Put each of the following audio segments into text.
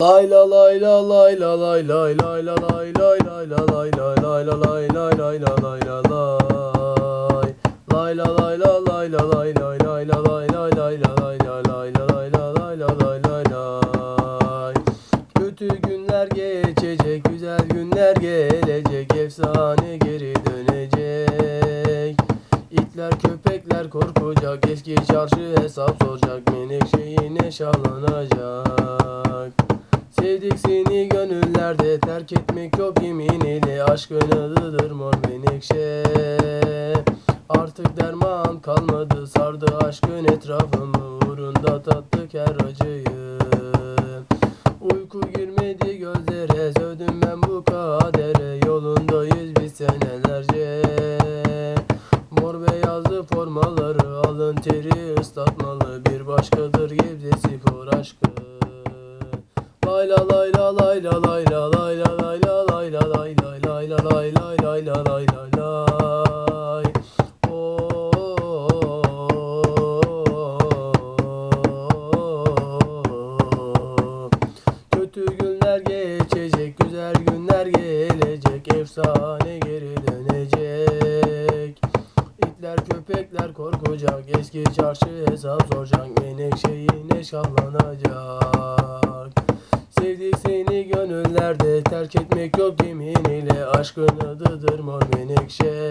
Lay la lay la lay la lay lay lay la lay lay lay la lay lay lay la lay lay lay la lay la lay Lay la lay la lay la lay lay lay la lay lay lay la lay la lay la lay la lay la lay lay lay Kötü günler geçecek güzel günler gelecek efsane geri dönecek İtler köpekler korkacak eski çarşı hesap soracak menekşe yine şahlanacak Sevdik seni gönüllerde terk etmek yok yemin ile aşkın adıdır mor menekşe. Artık derman kalmadı sardı aşkın etrafımı. Uğrunda tattık her acıyı. Uyku girmedi gözlere sövdüm ben bu kadere. Yolundayız biz senelerce. Mor beyazlı formaları alın teri ıslatmalı. Bir başkadır aşkı Lay la lay la lay la lay la lay la lay la lay la lay lay lay la lay lay lay la lay lay. Kötü günler geçecek, güzel günler gelecek, efsane geri dönecek. İtler köpekler korkacak, eski çarşı hesap soracak, menekşe yine şahlanacak. Terk etmek yok yemin ile, aşkın adıdır mor menekşe.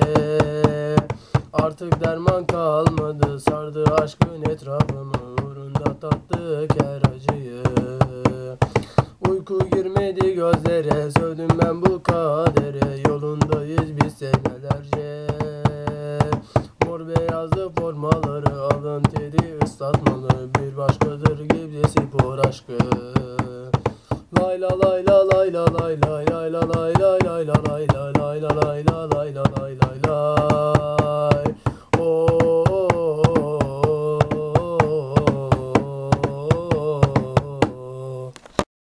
Artık derman kalmadı, sardı aşkın etrafımı, uğrunda tattık her acıyı. Uyku girmedi gözlere Sövdüm ben bu kadere Yolundayız biz senelerce Mor beyazlı formaları Alın teri ıslatmalı Bir başkadır Gebze spor aşkı Lay la lay la lay la lay lay lay la lay lay lay la lay lay lay la lay la lay la lay lay lay